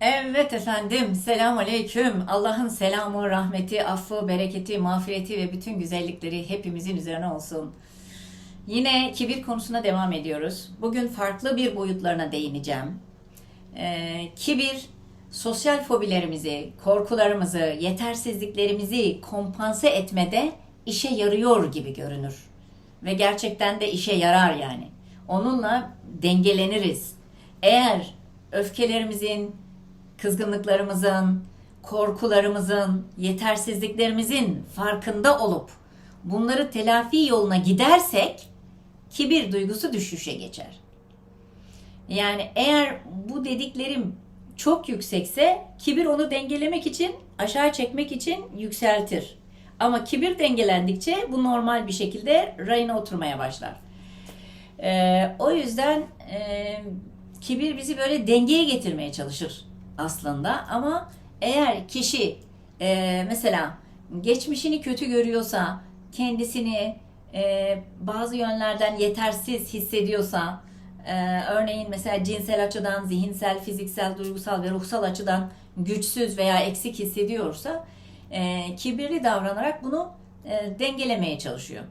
Evet efendim, selam aleyküm. Allah'ın selamı, rahmeti, affı, bereketi, mağfireti ve bütün güzellikleri hepimizin üzerine olsun. Yine kibir konusuna devam ediyoruz. Bugün farklı bir boyutlarına değineceğim. Ee, kibir, sosyal fobilerimizi, korkularımızı, yetersizliklerimizi kompanse etmede işe yarıyor gibi görünür. Ve gerçekten de işe yarar yani. Onunla dengeleniriz. Eğer öfkelerimizin, kızgınlıklarımızın, korkularımızın, yetersizliklerimizin farkında olup bunları telafi yoluna gidersek kibir duygusu düşüşe geçer. Yani eğer bu dediklerim çok yüksekse kibir onu dengelemek için, aşağı çekmek için yükseltir. Ama kibir dengelendikçe bu normal bir şekilde rayına oturmaya başlar. Ee, o yüzden e, kibir bizi böyle dengeye getirmeye çalışır aslında. Ama eğer kişi e, mesela geçmişini kötü görüyorsa, kendisini e, bazı yönlerden yetersiz hissediyorsa, e, örneğin mesela cinsel açıdan, zihinsel, fiziksel, duygusal ve ruhsal açıdan güçsüz veya eksik hissediyorsa, e, kibirli davranarak bunu e, dengelemeye çalışıyor.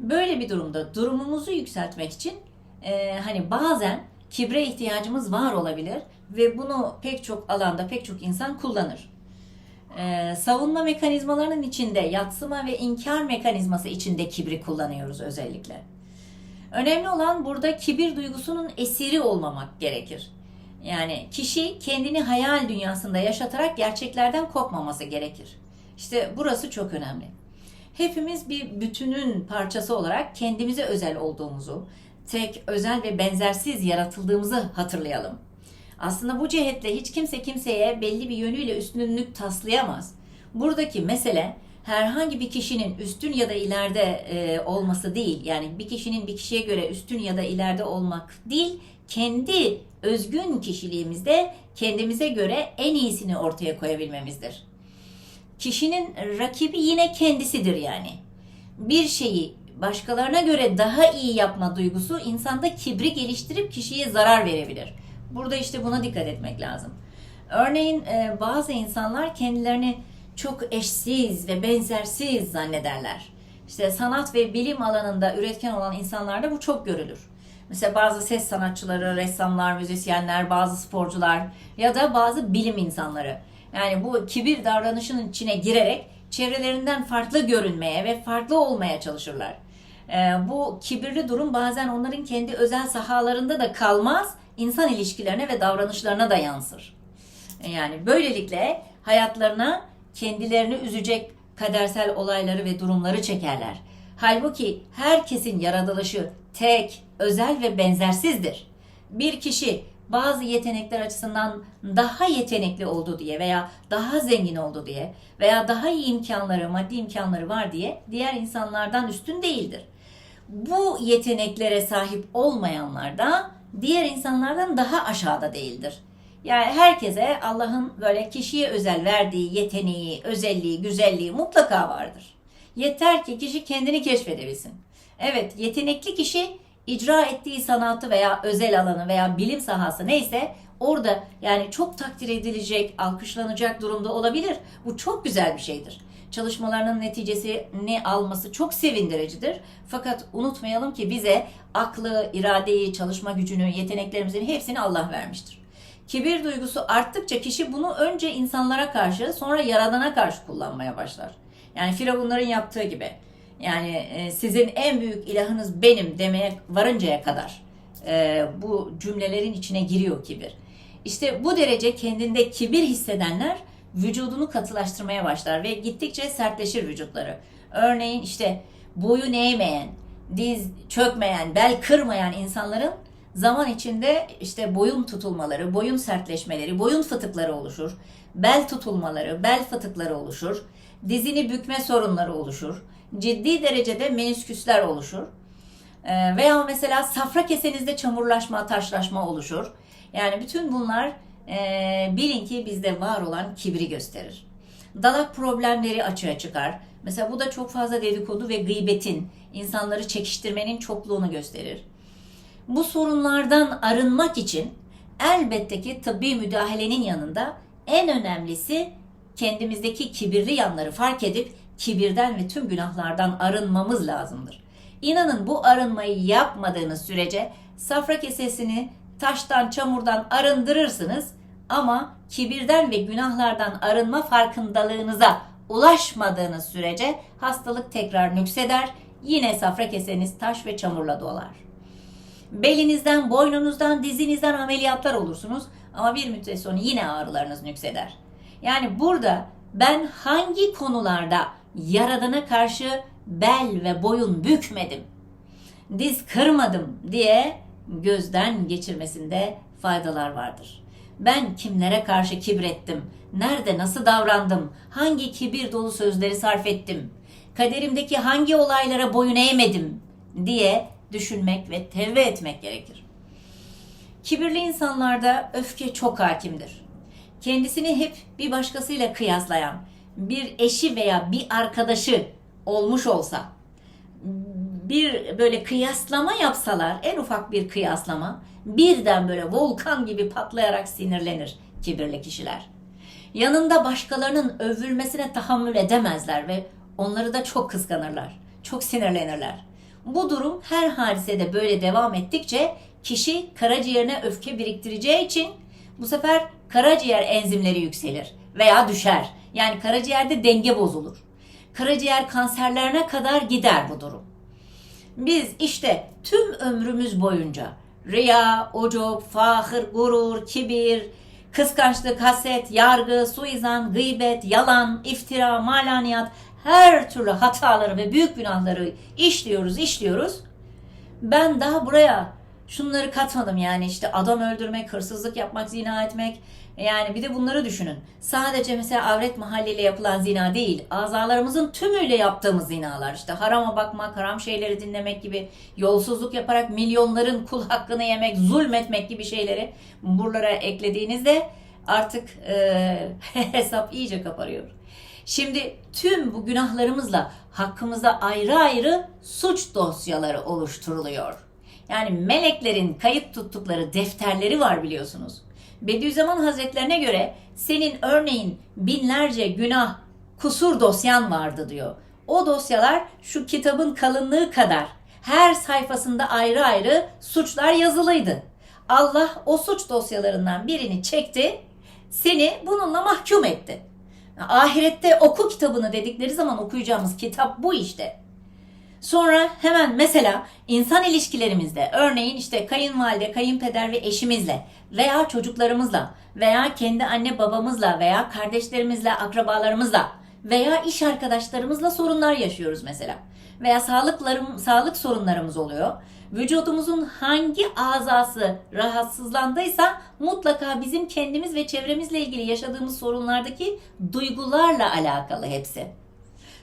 Böyle bir durumda durumumuzu yükseltmek için e, hani bazen kibre ihtiyacımız var olabilir ve bunu pek çok alanda pek çok insan kullanır. E, savunma mekanizmalarının içinde yatsıma ve inkar mekanizması içinde kibri kullanıyoruz özellikle. Önemli olan burada kibir duygusunun esiri olmamak gerekir. Yani kişi kendini hayal dünyasında yaşatarak gerçeklerden kopmaması gerekir. İşte burası çok önemli. Hepimiz bir bütünün parçası olarak kendimize özel olduğumuzu, tek, özel ve benzersiz yaratıldığımızı hatırlayalım. Aslında bu cihetle hiç kimse kimseye belli bir yönüyle üstünlük taslayamaz. Buradaki mesele herhangi bir kişinin üstün ya da ileride e, olması değil. Yani bir kişinin bir kişiye göre üstün ya da ileride olmak değil. Kendi özgün kişiliğimizde kendimize göre en iyisini ortaya koyabilmemizdir. Kişinin rakibi yine kendisidir yani. Bir şeyi başkalarına göre daha iyi yapma duygusu insanda kibri geliştirip kişiye zarar verebilir. Burada işte buna dikkat etmek lazım. Örneğin e, bazı insanlar kendilerini çok eşsiz ve benzersiz zannederler. İşte sanat ve bilim alanında üretken olan insanlarda bu çok görülür. Mesela bazı ses sanatçıları, ressamlar, müzisyenler, bazı sporcular ya da bazı bilim insanları. Yani bu kibir davranışının içine girerek çevrelerinden farklı görünmeye ve farklı olmaya çalışırlar. Ee, bu kibirli durum bazen onların kendi özel sahalarında da kalmaz, insan ilişkilerine ve davranışlarına da yansır. Yani böylelikle hayatlarına kendilerini üzecek kadersel olayları ve durumları çekerler. Halbuki herkesin yaratılışı tek, özel ve benzersizdir. Bir kişi bazı yetenekler açısından daha yetenekli oldu diye veya daha zengin oldu diye veya daha iyi imkanları, maddi imkanları var diye diğer insanlardan üstün değildir. Bu yeteneklere sahip olmayanlar da diğer insanlardan daha aşağıda değildir. Yani herkese Allah'ın böyle kişiye özel verdiği yeteneği, özelliği, güzelliği mutlaka vardır. Yeter ki kişi kendini keşfedebilsin. Evet, yetenekli kişi icra ettiği sanatı veya özel alanı veya bilim sahası neyse orada yani çok takdir edilecek, alkışlanacak durumda olabilir. Bu çok güzel bir şeydir. Çalışmalarının neticesini alması çok sevindiricidir. Fakat unutmayalım ki bize aklı, iradeyi, çalışma gücünü, yeteneklerimizin hepsini Allah vermiştir. Kibir duygusu arttıkça kişi bunu önce insanlara karşı sonra yaradana karşı kullanmaya başlar. Yani firavunların yaptığı gibi. Yani e, sizin en büyük ilahınız benim demeye varıncaya kadar e, bu cümlelerin içine giriyor kibir. İşte bu derece kendinde kibir hissedenler vücudunu katılaştırmaya başlar ve gittikçe sertleşir vücutları. Örneğin işte boyun eğmeyen, diz çökmeyen, bel kırmayan insanların zaman içinde işte boyun tutulmaları, boyun sertleşmeleri, boyun fıtıkları oluşur. Bel tutulmaları, bel fıtıkları oluşur. Dizini bükme sorunları oluşur. Ciddi derecede menisküsler oluşur. Ee, veya mesela safra kesenizde çamurlaşma, taşlaşma oluşur. Yani bütün bunlar e, bilin ki bizde var olan kibri gösterir. Dalak problemleri açığa çıkar. Mesela bu da çok fazla dedikodu ve gıybetin, insanları çekiştirmenin çokluğunu gösterir. Bu sorunlardan arınmak için elbette ki tıbbi müdahalenin yanında en önemlisi kendimizdeki kibirli yanları fark edip kibirden ve tüm günahlardan arınmamız lazımdır. İnanın bu arınmayı yapmadığınız sürece safra kesesini taştan, çamurdan arındırırsınız ama kibirden ve günahlardan arınma farkındalığınıza ulaşmadığınız sürece hastalık tekrar nükseder, yine safra keseniz taş ve çamurla dolar. Belinizden, boynunuzdan, dizinizden ameliyatlar olursunuz ama bir müddet sonra yine ağrılarınız nükseder. Yani burada ben hangi konularda Yaradan'a karşı bel ve boyun bükmedim, diz kırmadım diye gözden geçirmesinde faydalar vardır. Ben kimlere karşı kibrettim, nerede nasıl davrandım, hangi kibir dolu sözleri sarf ettim, kaderimdeki hangi olaylara boyun eğmedim diye düşünmek ve tevbe etmek gerekir. Kibirli insanlarda öfke çok hakimdir. Kendisini hep bir başkasıyla kıyaslayan, bir eşi veya bir arkadaşı olmuş olsa, bir böyle kıyaslama yapsalar, en ufak bir kıyaslama, birden böyle volkan gibi patlayarak sinirlenir kibirli kişiler. Yanında başkalarının övülmesine tahammül edemezler ve onları da çok kıskanırlar, çok sinirlenirler. Bu durum her hadisede böyle devam ettikçe kişi karaciğerine öfke biriktireceği için bu sefer karaciğer enzimleri yükselir veya düşer. Yani karaciğerde denge bozulur. Karaciğer kanserlerine kadar gider bu durum. Biz işte tüm ömrümüz boyunca riya, ucub, fahır, gurur, kibir, kıskançlık, haset, yargı, suizan, gıybet, yalan, iftira, malaniyat her türlü hataları ve büyük günahları işliyoruz, işliyoruz. Ben daha buraya şunları katmadım yani işte adam öldürmek, hırsızlık yapmak, zina etmek. Yani bir de bunları düşünün. Sadece mesela avret mahalliyle yapılan zina değil, azalarımızın tümüyle yaptığımız zinalar. İşte harama bakmak, haram şeyleri dinlemek gibi, yolsuzluk yaparak milyonların kul hakkını yemek, zulmetmek gibi şeyleri buralara eklediğinizde artık e, hesap iyice kaparıyor. Şimdi tüm bu günahlarımızla hakkımızda ayrı ayrı suç dosyaları oluşturuluyor. Yani meleklerin kayıt tuttukları defterleri var biliyorsunuz. Bediüzzaman Hazretlerine göre senin örneğin binlerce günah, kusur dosyan vardı diyor. O dosyalar şu kitabın kalınlığı kadar her sayfasında ayrı ayrı suçlar yazılıydı. Allah o suç dosyalarından birini çekti, seni bununla mahkum etti. Ahirette oku kitabını dedikleri zaman okuyacağımız kitap bu işte. Sonra hemen mesela insan ilişkilerimizde örneğin işte kayınvalide, kayınpeder ve eşimizle veya çocuklarımızla veya kendi anne babamızla veya kardeşlerimizle, akrabalarımızla veya iş arkadaşlarımızla sorunlar yaşıyoruz mesela. Veya sağlıklarım, sağlık sorunlarımız oluyor. Vücudumuzun hangi azası rahatsızlandıysa mutlaka bizim kendimiz ve çevremizle ilgili yaşadığımız sorunlardaki duygularla alakalı hepsi.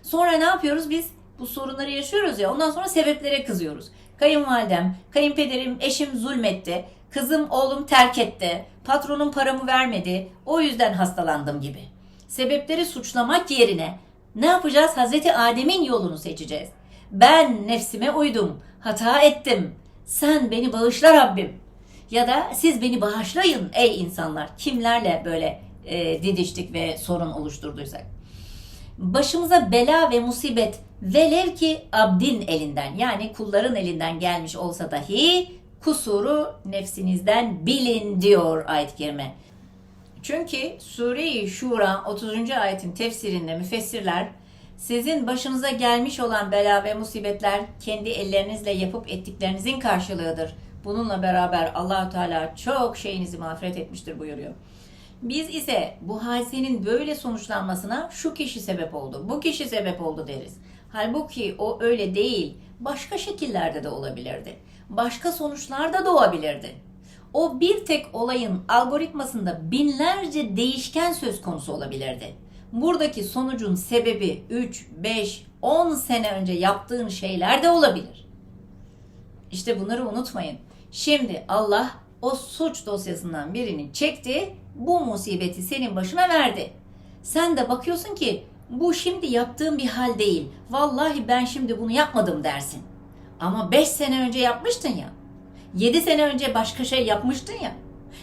Sonra ne yapıyoruz biz? Bu sorunları yaşıyoruz ya ondan sonra sebeplere kızıyoruz. Kayınvalidem, kayınpederim, eşim zulmetti. Kızım, oğlum terk etti. Patronum paramı vermedi. O yüzden hastalandım gibi. Sebepleri suçlamak yerine ne yapacağız? Hazreti Adem'in yolunu seçeceğiz. Ben nefsime uydum. Hata ettim. Sen beni bağışla Rabbim. Ya da siz beni bağışlayın ey insanlar. Kimlerle böyle e, didiştik ve sorun oluşturduysak. Başımıza bela ve musibet velev ki abdin elinden yani kulların elinden gelmiş olsa dahi kusuru nefsinizden bilin diyor ayet-i kerime. Çünkü Sure-i Şura 30. ayetin tefsirinde müfessirler sizin başınıza gelmiş olan bela ve musibetler kendi ellerinizle yapıp ettiklerinizin karşılığıdır. Bununla beraber Allahü Teala çok şeyinizi mağfiret etmiştir buyuruyor. Biz ise bu hadisenin böyle sonuçlanmasına şu kişi sebep oldu, bu kişi sebep oldu deriz. Halbuki o öyle değil, başka şekillerde de olabilirdi. Başka sonuçlar da doğabilirdi. O bir tek olayın algoritmasında binlerce değişken söz konusu olabilirdi. Buradaki sonucun sebebi 3, 5, 10 sene önce yaptığın şeyler de olabilir. İşte bunları unutmayın. Şimdi Allah o suç dosyasından birini çekti, bu musibeti senin başına verdi. Sen de bakıyorsun ki bu şimdi yaptığım bir hal değil. Vallahi ben şimdi bunu yapmadım dersin. Ama 5 sene önce yapmıştın ya. 7 sene önce başka şey yapmıştın ya.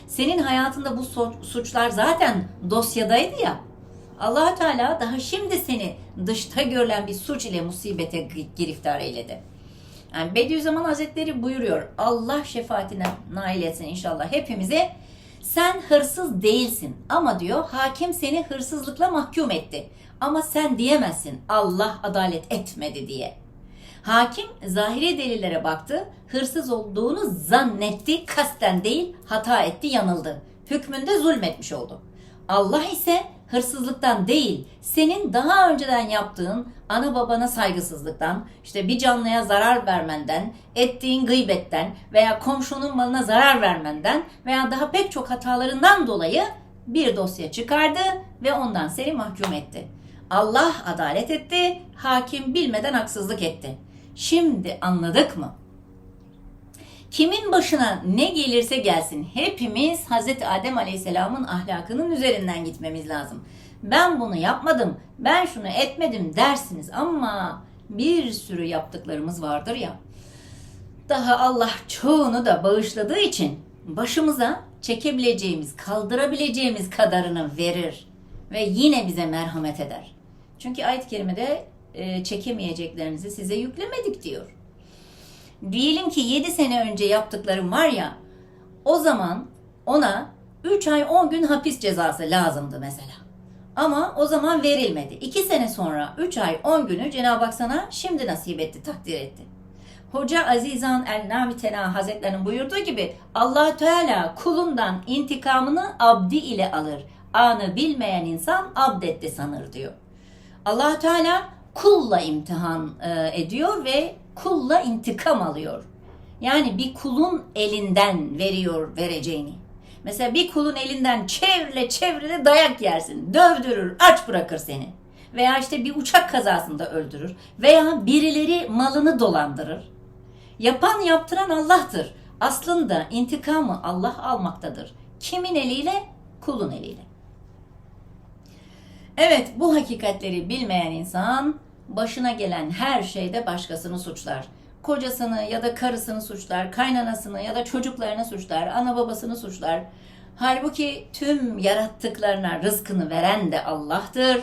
Senin hayatında bu suçlar zaten dosyadaydı ya. allah Teala daha şimdi seni dışta görülen bir suç ile musibete gi- giriftar eyledi. Yani Bediüzzaman Hazretleri buyuruyor. Allah şefaatine nail etsin inşallah hepimize. Sen hırsız değilsin ama diyor hakim seni hırsızlıkla mahkum etti. Ama sen diyemezsin Allah adalet etmedi diye. Hakim zahiri delillere baktı, hırsız olduğunu zannetti, kasten değil hata etti, yanıldı. Hükmünde zulmetmiş oldu. Allah ise hırsızlıktan değil, senin daha önceden yaptığın ana babana saygısızlıktan, işte bir canlıya zarar vermenden, ettiğin gıybetten veya komşunun malına zarar vermenden veya daha pek çok hatalarından dolayı bir dosya çıkardı ve ondan seni mahkum etti. Allah adalet etti, hakim bilmeden haksızlık etti. Şimdi anladık mı? Kimin başına ne gelirse gelsin hepimiz Hz. Adem Aleyhisselam'ın ahlakının üzerinden gitmemiz lazım. Ben bunu yapmadım, ben şunu etmedim dersiniz ama bir sürü yaptıklarımız vardır ya. Daha Allah çoğunu da bağışladığı için başımıza çekebileceğimiz, kaldırabileceğimiz kadarını verir ve yine bize merhamet eder. Çünkü ayet-i kerimede e, çekemeyeceklerinizi size yüklemedik diyor. Diyelim ki 7 sene önce yaptıklarım var ya o zaman ona 3 ay 10 gün hapis cezası lazımdı mesela. Ama o zaman verilmedi. 2 sene sonra 3 ay 10 günü Cenab-ı Hak sana şimdi nasip etti, takdir etti. Hoca Azizan el Namitena Hazretlerinin buyurduğu gibi allah Teala kulundan intikamını abdi ile alır. Anı bilmeyen insan abdetti sanır diyor. allah Teala kulla imtihan e, ediyor ve kulla intikam alıyor. Yani bir kulun elinden veriyor vereceğini. Mesela bir kulun elinden çevrile çevrile dayak yersin. Dövdürür, aç bırakır seni. Veya işte bir uçak kazasında öldürür. Veya birileri malını dolandırır. Yapan yaptıran Allah'tır. Aslında intikamı Allah almaktadır. Kimin eliyle? Kulun eliyle. Evet bu hakikatleri bilmeyen insan başına gelen her şeyde başkasını suçlar. Kocasını ya da karısını suçlar, kaynanasını ya da çocuklarını suçlar, ana babasını suçlar. Halbuki tüm yarattıklarına rızkını veren de Allah'tır.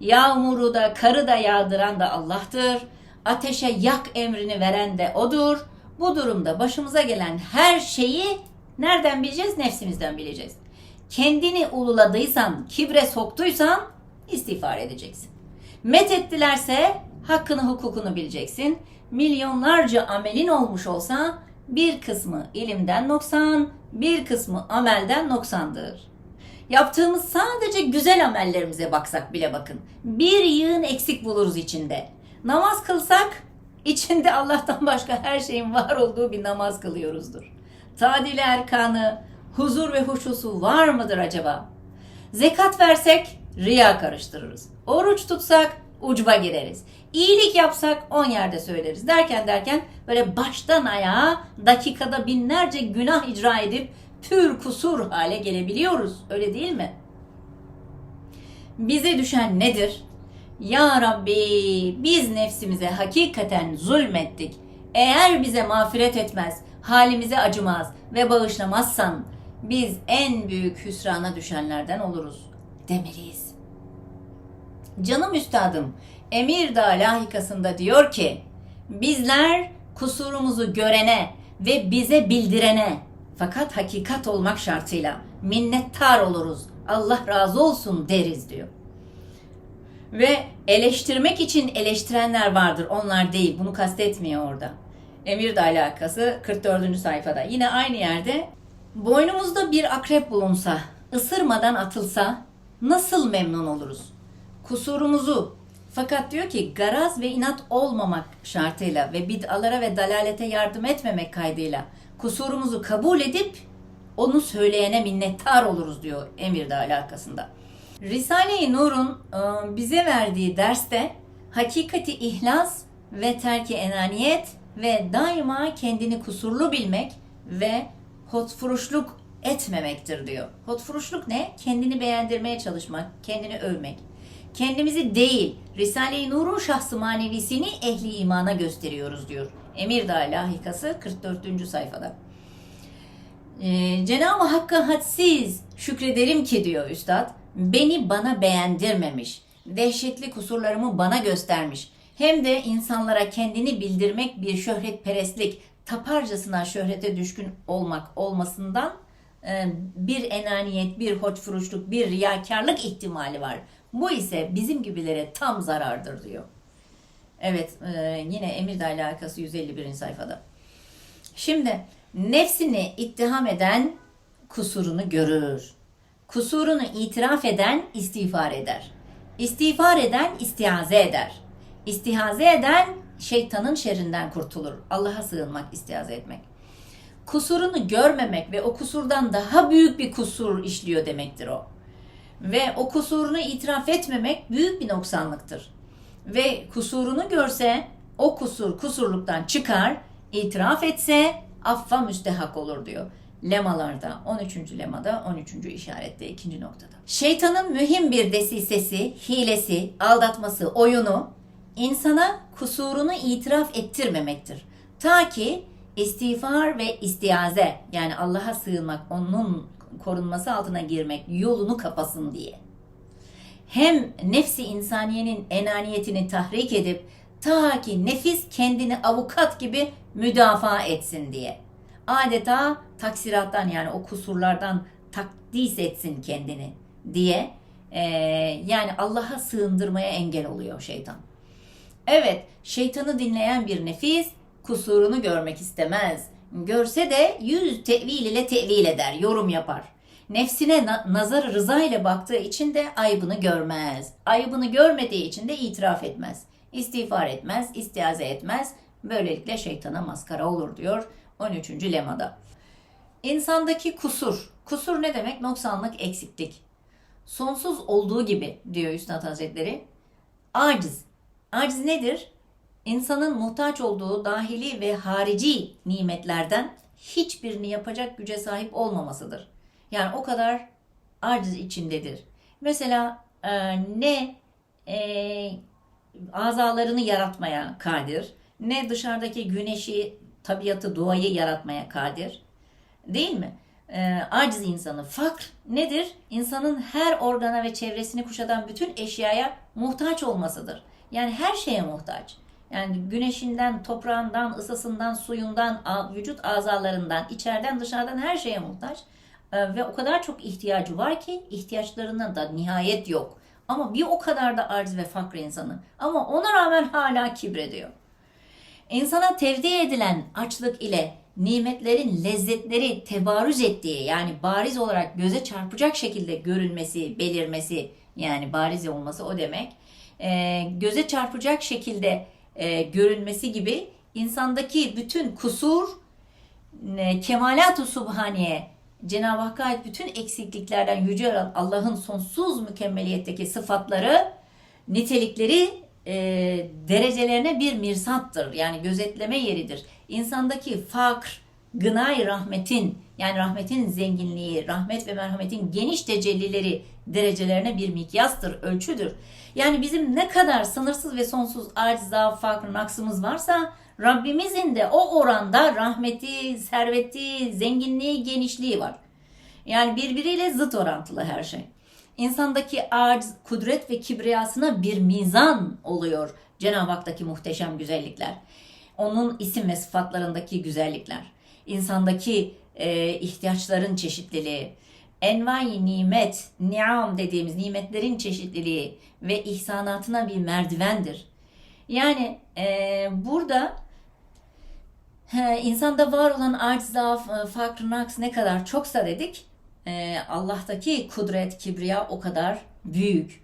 Yağmuru da karı da yağdıran da Allah'tır. Ateşe yak emrini veren de O'dur. Bu durumda başımıza gelen her şeyi nereden bileceğiz? Nefsimizden bileceğiz. Kendini ululadıysan, kibre soktuysan istiğfar edeceksin. Met ettilerse hakkını hukukunu bileceksin. Milyonlarca amelin olmuş olsa bir kısmı ilimden noksan, bir kısmı amelden noksandır. Yaptığımız sadece güzel amellerimize baksak bile bakın. Bir yığın eksik buluruz içinde. Namaz kılsak içinde Allah'tan başka her şeyin var olduğu bir namaz kılıyoruzdur. Tadil erkanı, huzur ve huşusu var mıdır acaba? Zekat versek riya karıştırırız. Oruç tutsak ucba gireriz. İyilik yapsak on yerde söyleriz. Derken derken böyle baştan ayağa dakikada binlerce günah icra edip pür kusur hale gelebiliyoruz. Öyle değil mi? Bize düşen nedir? Ya Rabbi biz nefsimize hakikaten zulmettik. Eğer bize mağfiret etmez, halimize acımaz ve bağışlamazsan biz en büyük hüsrana düşenlerden oluruz demeliyiz. Canım üstadım Emir Dağ lahikasında diyor ki bizler kusurumuzu görene ve bize bildirene fakat hakikat olmak şartıyla minnettar oluruz. Allah razı olsun deriz diyor. Ve eleştirmek için eleştirenler vardır. Onlar değil. Bunu kastetmiyor orada. Emirdağ alakası 44. sayfada. Yine aynı yerde boynumuzda bir akrep bulunsa, ısırmadan atılsa nasıl memnun oluruz? Kusurumuzu fakat diyor ki garaz ve inat olmamak şartıyla ve bid'alara ve dalalete yardım etmemek kaydıyla kusurumuzu kabul edip onu söyleyene minnettar oluruz diyor Emirdağ alakasında. Risale-i Nur'un e, bize verdiği derste hakikati ihlas ve terki enaniyet ve daima kendini kusurlu bilmek ve hotfuruşluk etmemektir diyor. Hotfuruşluk ne? Kendini beğendirmeye çalışmak, kendini övmek. Kendimizi değil, Risale-i Nur'un şahsı manevisini ehli imana gösteriyoruz diyor. Emirdağ lahikası 44. sayfada. Ee, Cenab-ı Hakk'a hadsiz şükrederim ki diyor üstad. Beni bana beğendirmemiş. Dehşetli kusurlarımı bana göstermiş. Hem de insanlara kendini bildirmek bir şöhretperestlik, taparcasına şöhrete düşkün olmak olmasından e, bir enaniyet, bir hoçfuruşluk, bir riyakarlık ihtimali var. Bu ise bizim gibilere tam zarardır diyor. Evet, e, yine emirle alakası 151. sayfada. Şimdi nefsini ittiham eden kusurunu görür. Kusurunu itiraf eden istiğfar eder. İstiğfar eden istiaze eder. İstihaze eden şeytanın şerrinden kurtulur. Allah'a sığınmak, istiaze etmek. Kusurunu görmemek ve o kusurdan daha büyük bir kusur işliyor demektir o. Ve o kusurunu itiraf etmemek büyük bir noksanlıktır. Ve kusurunu görse o kusur kusurluktan çıkar, itiraf etse affa müstehak olur diyor. Lemalarda 13. lemada 13. işarette ikinci noktada. Şeytanın mühim bir desisesi, hilesi, aldatması, oyunu insana kusurunu itiraf ettirmemektir. Ta ki istiğfar ve istiaze yani Allah'a sığınmak, onun korunması altına girmek yolunu kapasın diye. Hem nefsi insaniyenin enaniyetini tahrik edip ta ki nefis kendini avukat gibi müdafaa etsin diye. Adeta taksirattan yani o kusurlardan takdis etsin kendini diye e, yani Allah'a sığındırmaya engel oluyor şeytan. Evet, şeytanı dinleyen bir nefis kusurunu görmek istemez. Görse de yüz tevil ile tevil eder, yorum yapar. Nefsine na- nazar rıza ile baktığı için de aybını görmez. Aybını görmediği için de itiraf etmez. İstiğfar etmez, istiaze etmez. Böylelikle şeytana maskara olur diyor 13. lemada. İnsandaki kusur. Kusur ne demek? Noksanlık, eksiklik. Sonsuz olduğu gibi diyor Üstad Hazretleri. Aciz. Aciz nedir? İnsanın muhtaç olduğu dahili ve harici nimetlerden hiçbirini yapacak güce sahip olmamasıdır. Yani o kadar aciz içindedir. Mesela e, ne e, azalarını yaratmaya kadir, ne dışarıdaki güneşi, tabiatı, doğayı yaratmaya kadir. Değil mi? E, aciz insanı. Fakr nedir? İnsanın her organa ve çevresini kuşatan bütün eşyaya muhtaç olmasıdır. Yani her şeye muhtaç. Yani güneşinden, toprağından, ısısından, suyundan, vücut azalarından, içeriden, dışarıdan her şeye muhtaç. Ee, ve o kadar çok ihtiyacı var ki ihtiyaçlarına da nihayet yok. Ama bir o kadar da arz ve fakr insanı. Ama ona rağmen hala kibrediyor. İnsana tevdi edilen açlık ile nimetlerin lezzetleri tebarüz ettiği yani bariz olarak göze çarpacak şekilde görünmesi, belirmesi yani bariz olması o demek. Ee, göze çarpacak şekilde e, görünmesi gibi insandaki bütün kusur, e, kemalat-ı subhaniye, Cenab-ı Hakk'a ait bütün eksikliklerden yüce Allah'ın sonsuz mükemmeliyetteki sıfatları, nitelikleri e, derecelerine bir mirsattır. Yani gözetleme yeridir. İnsandaki fakr, gınay rahmetin yani rahmetin zenginliği, rahmet ve merhametin geniş tecellileri derecelerine bir mikyastır, ölçüdür. Yani bizim ne kadar sınırsız ve sonsuz aciz, zaaf, fakr, naksımız varsa Rabbimizin de o oranda rahmeti, serveti, zenginliği, genişliği var. Yani birbiriyle zıt orantılı her şey. İnsandaki aciz, kudret ve kibriyasına bir mizan oluyor Cenab-ı Hak'taki muhteşem güzellikler. Onun isim ve sıfatlarındaki güzellikler. İnsandaki e, ihtiyaçların çeşitliliği, envai nimet, niam dediğimiz nimetlerin çeşitliliği ve ihsanatına bir merdivendir. Yani e, burada he, insanda var olan aciz, zaaf, e, fakr, naks ne kadar çoksa dedik, e, Allah'taki kudret, kibriya o kadar büyük.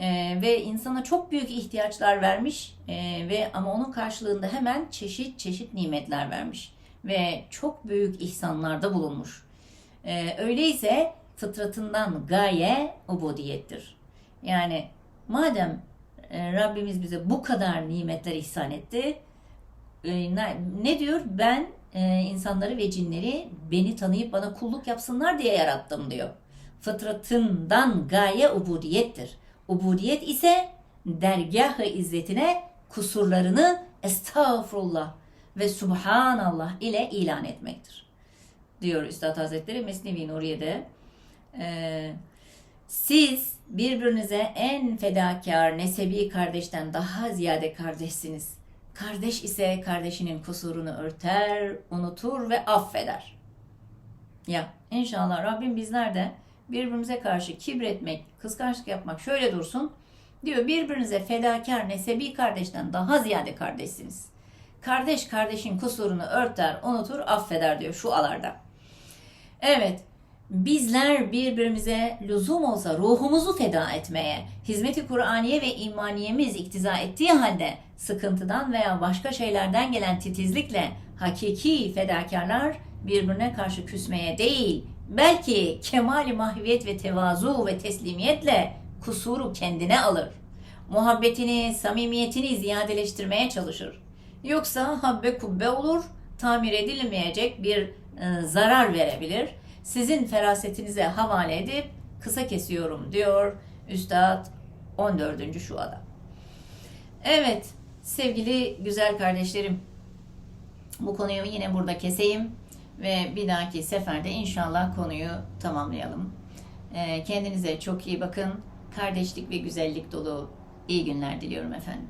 E, ve insana çok büyük ihtiyaçlar vermiş e, ve ama onun karşılığında hemen çeşit çeşit nimetler vermiş ve çok büyük ihsanlarda bulunmuş. E, öyleyse fıtratından gaye ubudiyettir. Yani madem e, Rabbimiz bize bu kadar nimetler ihsan etti, e, ne diyor? Ben e, insanları ve cinleri beni tanıyıp bana kulluk yapsınlar diye yarattım diyor. Fıtratından gaye ubudiyettir. Ubudiyet ise dergah-ı izzetine kusurlarını estağfurullah ve subhanallah ile ilan etmektir. diyor Üstad Hazretleri Mesnevi Nuriye'de. Ee, siz birbirinize en fedakar nesebi kardeşten daha ziyade kardeşsiniz. Kardeş ise kardeşinin kusurunu örter, unutur ve affeder. Ya inşallah Rabbim bizler de birbirimize karşı kibretmek, kıskançlık yapmak şöyle dursun. Diyor birbirinize fedakar nesebi kardeşten daha ziyade kardeşsiniz. Kardeş kardeşin kusurunu örter, unutur, affeder diyor şu alarda. Evet, bizler birbirimize lüzum olsa ruhumuzu feda etmeye, hizmeti Kur'aniye ve imaniyemiz iktiza ettiği halde sıkıntıdan veya başka şeylerden gelen titizlikle hakiki fedakarlar birbirine karşı küsmeye değil, belki kemali mahviyet ve tevazu ve teslimiyetle kusuru kendine alır. Muhabbetini, samimiyetini ziyadeleştirmeye çalışır. Yoksa habbe kubbe olur, tamir edilmeyecek bir e, zarar verebilir. Sizin ferasetinize havale edip kısa kesiyorum diyor Üstad 14. şuada. Evet sevgili güzel kardeşlerim bu konuyu yine burada keseyim ve bir dahaki seferde inşallah konuyu tamamlayalım. E, kendinize çok iyi bakın. Kardeşlik ve güzellik dolu iyi günler diliyorum efendim.